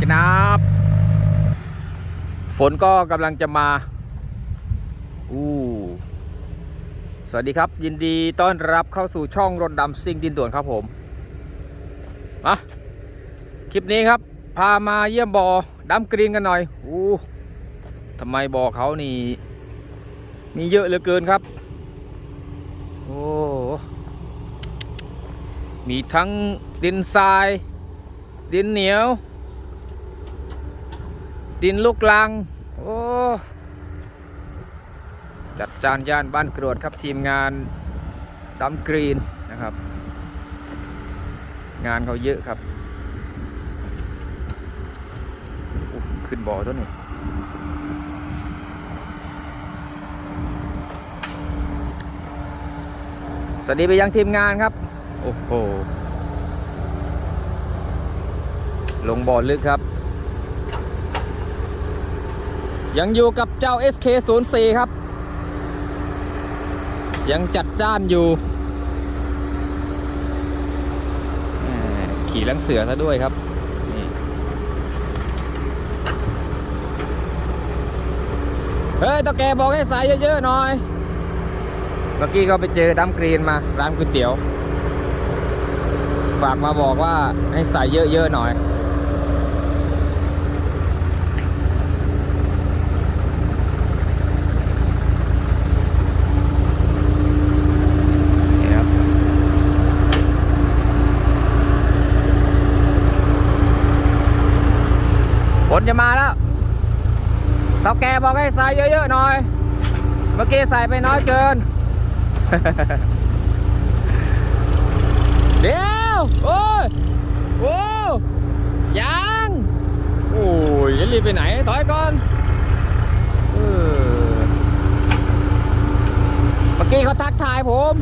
จนับ ฝนก็กำลังจะมาอู้สวัสดีครับ ยินดีต้อนรับเข้าสู่ช่องรถดำซิ่งดินด่วนครับผมมาคลิปนี้ครับ พามาเยี่ยมบอ่อดำกรีนกันหน่อยอู้ทำไมบ่อเขานี่ มีเยอะเหลือเกินครับ โอ้มีทั้งดินทราย ดินเหนียว ดินลูกลัง โอ้จัดจานย่านบ้านกรวดครับทีมงานดำกรีนนะครับ งานเขาเยอะครับขึ้นบ่อตัวนี้สวัสดีไปยังทีมงานครับ โอ้โหลงบ่อลึกครับ ยังอยู่กับเจ้า SK04 ครับ ยังจัดจ้านอยู่ ขี่ลังเสือซะด้วยครับเฮ้ยตะแกบอกให้ใส่เยอะๆหน่อย เมื่อกี้ก็ไปเจอดัมกรีนมา ร้านก๋วยเตี๋ยว ฝากมาบอกว่าให้ใส่เยอะๆหน่อย นี่ครับฝน จะมาแล้วเท่าแกบอกให้ใส่เยอะๆหน่อย เมื่อกี้ใส่ไปน้อยเกิน เดี๋ยว โอ้ย โอ้ยัง โอ้ยจะรีบไปไหน ถอยก่อนเออเมื่อกี้เขาทักทายผม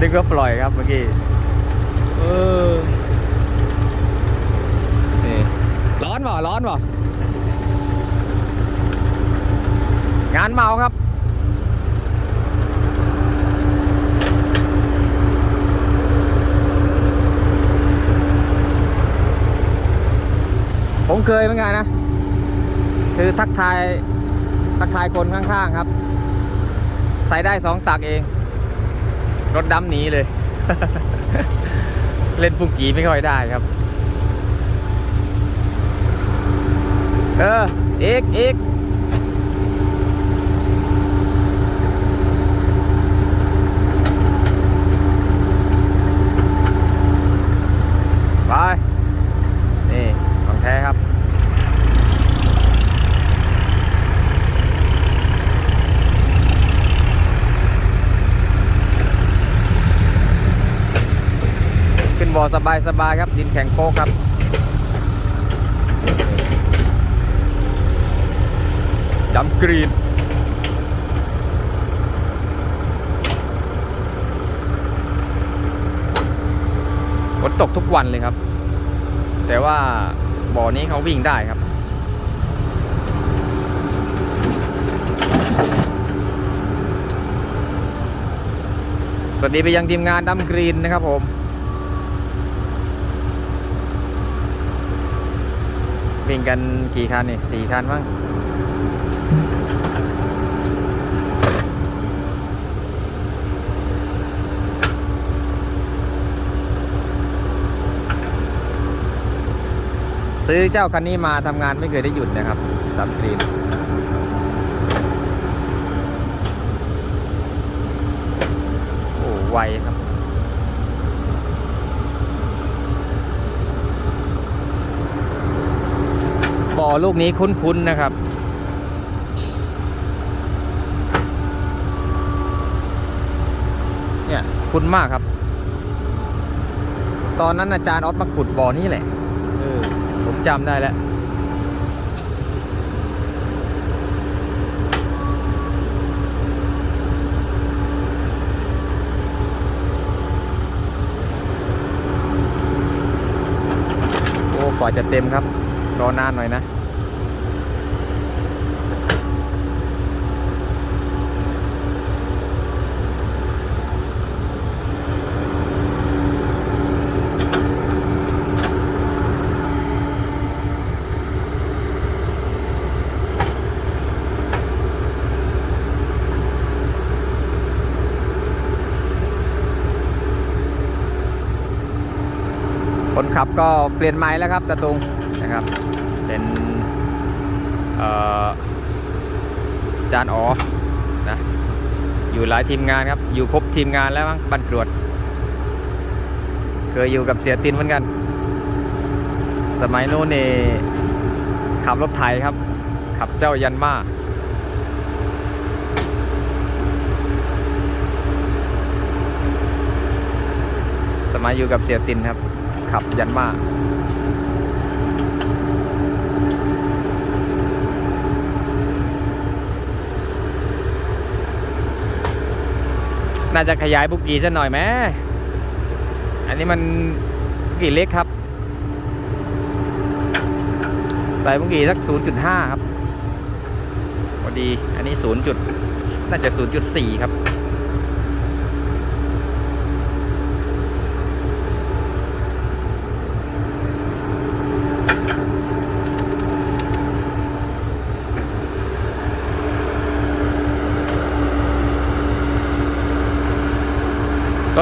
นึกว่าปล่อยครับเมื่อกี้ เออ นี่ ร้ อนเปล่ร้อนเปล่งานเมาครับ ผมเคยเหมือนกันนะ คือทักทายทักทายคนข้างๆครับ ใส่ได้สองตักเอง รถดำหนีเลย เล่นปุกกีไม่ค่อยได้ครับ เอออีกอีกไปนี่ของแท้ครับขึ้นบ่อสบายสบายๆครับ ดินแข็งโป๊กครับ ดำกรีนฝนตกทุกวันเลยครับ แต่ว่าบ่อนี้เขาวิ่งได้ครับ สวัสดีไปยังทีมงานดำกรีนนะครับผมวิ่งกันกี่คันนี่สี่คันมั้ง ซื้อเจ้าคันนี้มาทำงานไม่เคยได้หยุดนะครับดำกรีนโอ้ไวครับบ่อลูกนี้คุ้นๆนะครับเนี่ยคุ้นมากครับ ตอนนั้นอาจารย์ออสมาขุดบ่อนี้แหละ เออ จำได้แล้วโอ้กว่าจะเต็มครับ รอนานหน่อยนะ ก็เปลี่ยนไม้แล้วครับตะตุงนะครับเป็นจานอ๋อนะอยู่หลายทีมงานครับ อยู่ครบทีมงานแล้วมั้งบันกรวด เคยอยู่กับเสียตินเหมือนกัน สมัยโน้นนี่ขับรถไถครับ ขับเจ้ายันมาสมัยอยู่กับเสียตินครับ ขับยันมาน่าจะขยายบุกกี้สักหน่อยไหม อันนี้มันบุกกี้เล็กครับ ใส่บุกกีสัก 0.5 ครับ พอดี อันนี้ 0. จุดน่าจะ 0.4 ครับ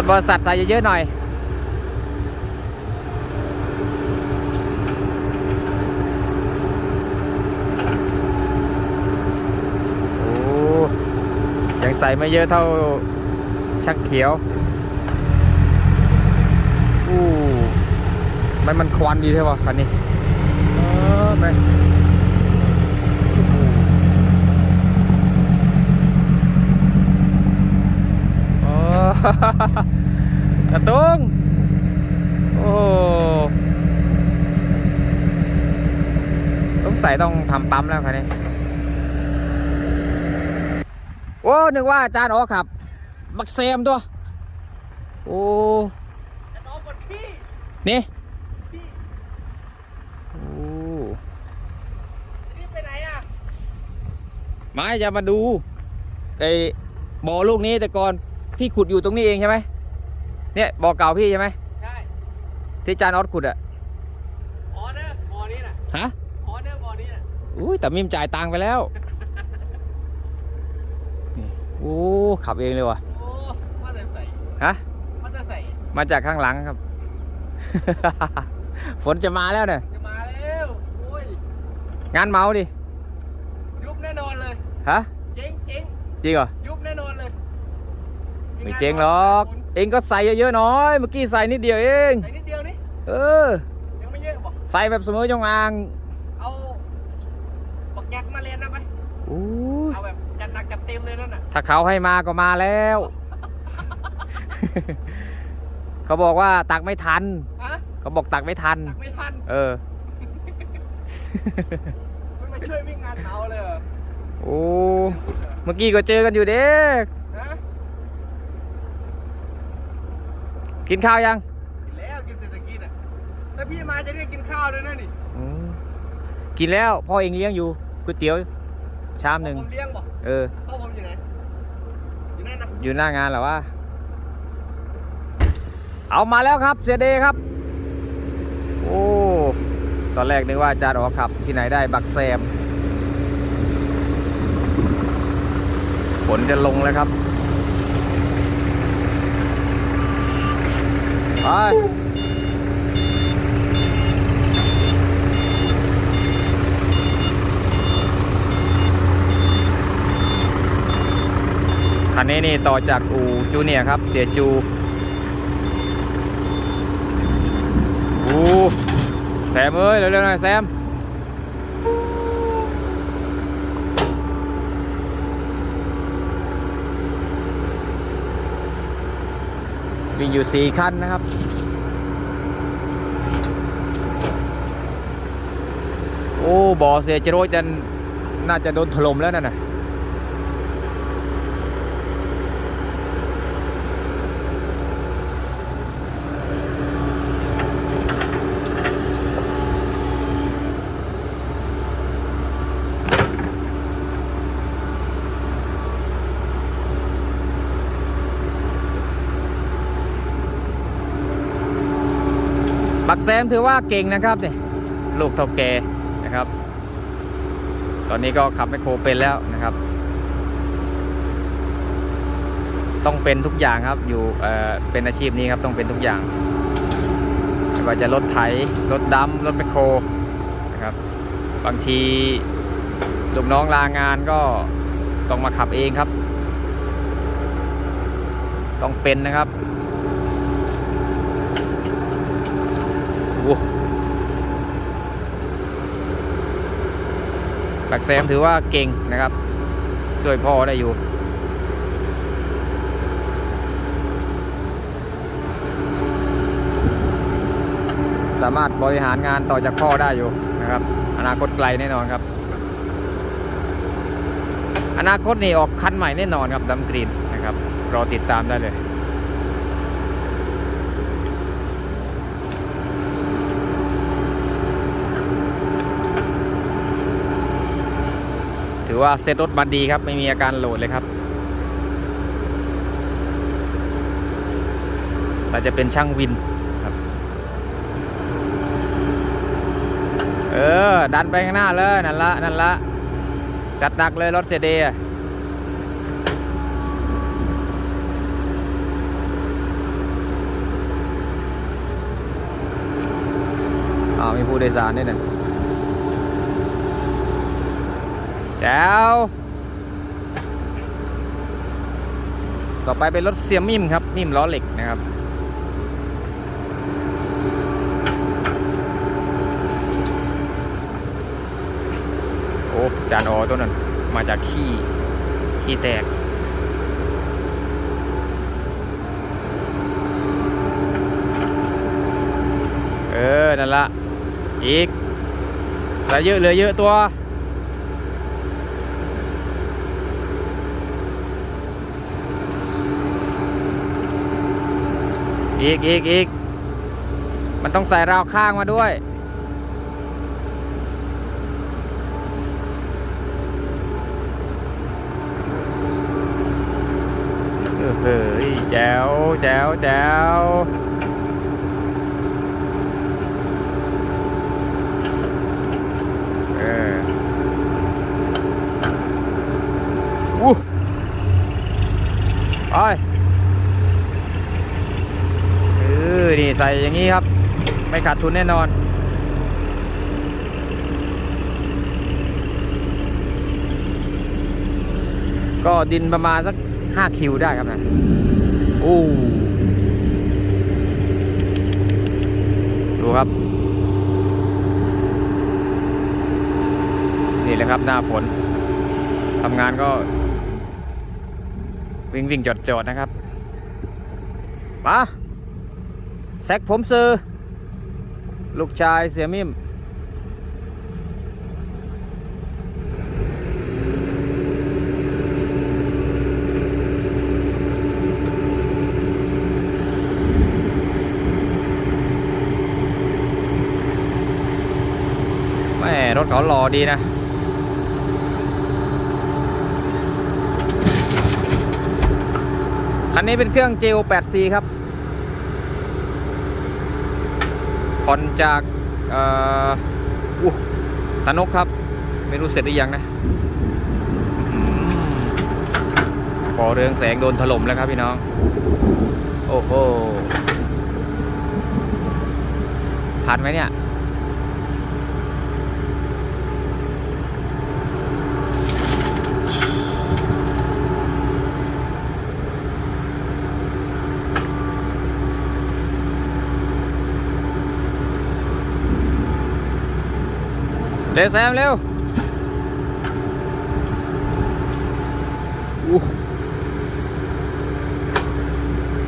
ถบริษัทใส่เยอะๆหน่อย โอ้ยังใส่ไม่เยอะเท่าชักเขียวอู้มันมันควันดีใช่ป่ะคันนี้เออไปโอ้ กระตุงโอ้ต้องใส่ต้องทำปั๊มแล้วคันนี้โอ้นึกว่าอาจารย์อ๋อขับ บักเซมตัว โอ้นี่โอ้นี่ไปไหนอะไม่จะมาดูไอ้บ่อลูกนี้แต่ก่อน พี่ขุดอยู่ตรงนี้เองใช่ไหมเนี่ยบ่อเก่าพี่ใช่ไหมใช่ที่อาจารย์ออสขุดอะออเดอร์บอนี้น่ะฮะออเดอร์บอนี้น่ะอุ้ยแต่มิมจ่ายตังค์ไปแล้วนี่โอ้ขับเองเลยว่ะโอ้ว่าจะใส่ฮะว่าจะใส่มาจากข้างหลังครับ ฝนจะมาแล้วเนี่ยจะมาแล้วโอ้ยงานเมาดิยุบแน่นอนเลยฮะเจ๊งเจ๊งจริงเหรอยุบแน่นอนเลย ไม่เจ๊งหรอก เองก็ใส่เยอะๆหน่อย เมื่อกี้ใส่นิดเดียวเอง ใส่นิดเดียวนี่ เออ ยังไม่เยอะบอกใส่แบบเสมอจงอาง เอาบักยักษ์มาเรียนนะไปอู้ยเอาแบบจัดหนักจัดเต็มเลยนั่นน่ะ ถ้าเขาให้มาก็มาแล้ว เขาบอกว่าตักไม่ทันฮะเขาบอกตักไม่ทัน ตักไม่ทัน เออไม่มาช่วยวิ่งงานเขาเลยเหรอโอ้ เมื่อกี้ก็เจอกันอยู่เด้ฮ กินข้าวยังกินแล้วกินเศรษฐกิจอะแต่พี่มาจะเรียกกินข้าวด้วยนะนี่อืมกินแล้วพ่อเองเลี้ยงอยู่ก๋วยเตี๋ยวชามหนึ่งผมเลี้ยงบอกเออพ่อผมอยู่ไหนอยู่นั่นนะอยู่หน้างานเหรอวะเอามาแล้วครับเสียเดย์ครับ โอ้ตอนแรกนึกว่าอาจารย์อ๋อขับที่ไหนได้บักแซมฝนจะลงแล้วครับ ไป คันนี้นี่ต่อจากอูจูเนียครับ เสียจูอูแซมเอ้ยเร็วๆหน่อยแซม มีอยู่สี่คันนะครับ โอ้บ่อเสียจโรจะน่าจะโดนถล่มแล้วนั่นน่ะ แซมถือว่าเก่งนะครับเนี่ยลูกเท่าแกนะครับ ตอนนี้ก็ขับไมคโครเป็นแล้วนะครับ ต้องเป็นทุกอย่างครับอยู่เอ่อเป็นอาชีพนี้ครับต้องเป็นทุกอย่างไม่ว่าจะรถไถรถดำรถแมคโครนะครับ บางทีลูกน้องลางานก็ต้องมาขับเองครับ ต้องเป็นนะครับ หลักแซมถือว่าเก่งนะครับช่วยพ่อได้อยู่ สามารถบริหารงานต่อจากพ่อได้อยู่นะครับ อนาคตไกลแน่นอนครับ อนาคตนี่ออกคันใหม่แน่นอนครับดัมกรีนนะครับ รอติดตามได้เลย อว่าเซ็ตรถมาดีครับ ไม่มีอาการโหลดเลยครับเราจะเป็นช่างวินครับ เออ ดันไปข้างหน้าเลย นั่นละ นั่นละ จัดหนักเลยรถเซเดียอ้าวมีผู้โดยสารด้วยนะ แจ๋วต่อไปเป็นรถเซียมมิมครับมิมล้อเหล็กนะครับโอ้จานอตัวนั้นมาจากขี้ขี้แตกเออนั่นละอีกใส่เยอะเลือเยอะตัว อีกอีกอีกมันต้องใส่ราวข้างมาด้วย เฮ้ยแจ๋วแจ๋วแจ๋วเอออู้ไปเออนี่ ใส่อย่างนี้ครับ ไม่ขาดทุนแน่นอน ก็ดินประมาณสัก5คิวได้ครับนะโอ้ดูครับ นี่แหละครับหน้าฝนทำงานก็ วิ่งวิ่งจอดจอดนะครับมา แซกผมซื้อ ลูกชายเสียมิมแม่รถเขาหล่อดีนะคันนี้เป็นเครื่อง JO 8C ครับ ผ่อนจากอู้ตานกครับ ไม่รู้เสร็จหรือยังนะพอหือปอเรืองแสงโดนถล่มแล้วครับพี่น้อง โอ้โหทันไหมเนี่ย เร็วแซมเร็ว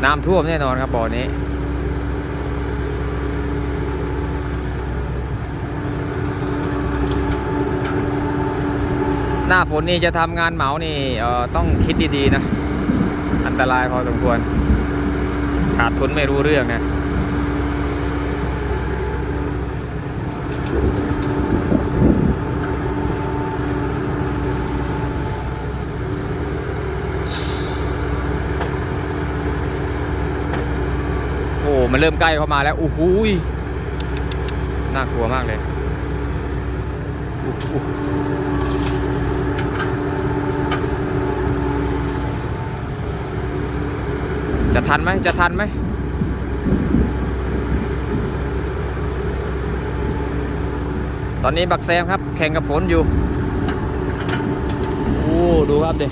น้ำท่วมแน่นอนครับบ่อนี้หน้าฝนนี่จะทำงานเหมานี่เออต้องคิดดีๆนะ อันตรายพอสมควร ขาดทุนไม่รู้เรื่องนะ มันเริ่มใกล้เข้ามาแล้วโอ้โหยน่ากลัวมากเลยจะทันไหมจะทันไหมตอนนี้บักแซมครับ แข่งกับฝนอยู่ โอ้ดูครับดิ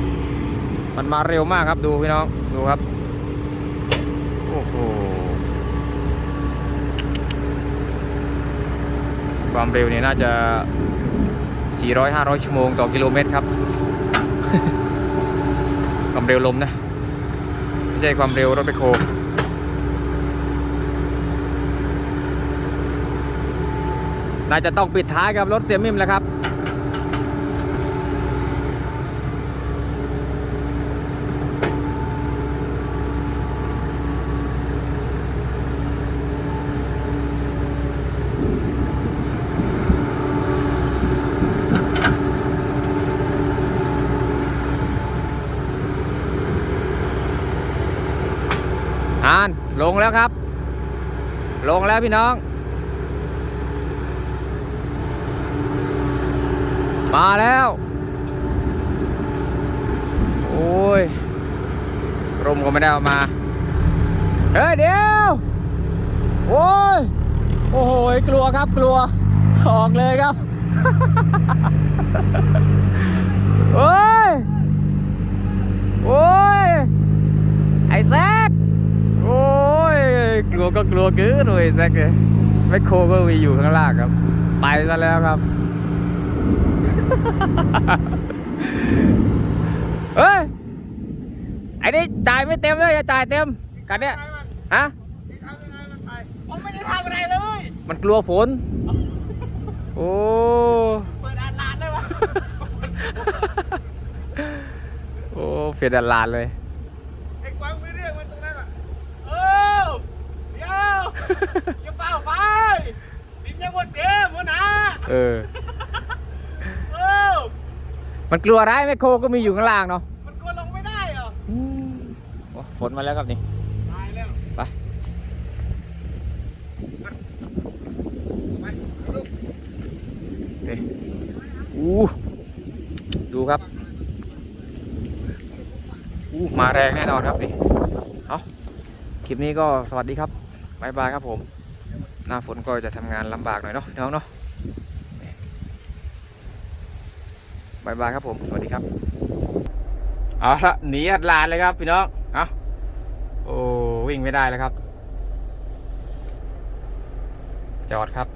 มันมาเร็วมากครับดูพี่น้อง ดูครับ โอ้โห ความเร็วนี่น่าจะ 400-500 ชั่วโมงต่อกิโลเมตรครับ ความเร็วลมนะ ไม่ใช่ความเร็วรถไปโคน่าจะต้องปิดท้ายกับรถเสียมิมแล้วครับ อ่าน ลง แล้วครับ ลงแล้วพี่น้อง มาแล้ว โอ้ยร่มก็ไม่ได้เอามา เฮ้ยเดี๋ยว โอ้ย โอ้โหกลัวครับกลัว ออกเลยครับโอ้ย โอ้ย ไอ้แซกโอ้ย กลัวก็กลัวเกินเลยแซกเลยแมคโครก็มีอยู่ข้างล่างครับ ไปซะแล้วครับ เฮ้ยไอ้นี่จ่ายไม่เต็มเลยอย่าจ่ายเต็มกันเนี้ยฮะทำยังไงมันไปผมไม่ได้ทำอะไรเลย มันกลัวฝน โอ้ เปิดอ่านร้านได้ปะโอ้เฟียดลานเลย ไอ้กวางไม่เรียกมันตรงนั้นอะเออเดี๋ยว อย่าเป่าไปดินยังหมดเต็มหัวหน้าเออ เออมันกลัวอะไรแมคโครก็มีอยู่ข้างล่างเนาะมันกลัวลงไม่ได้เหรอโอ้ฝนมาแล้วครับนี่ ตายแล้วไป ไปลูกนี่อู้ดูครับอู้มาแรงแน่นอนครับนี่เอาคลิปนี้ก็สวัสดีครับ บายบายครับผม หน้าฝนก็จะทำงานลำบากหน่อยเนาะน้องเนาะบายบายครับผม สวัสดีครับ เอาละหนีอัดลานเลยครับพี่น้อง เอาโอ้วิ่งไม่ได้แล้วครับ จอดครับ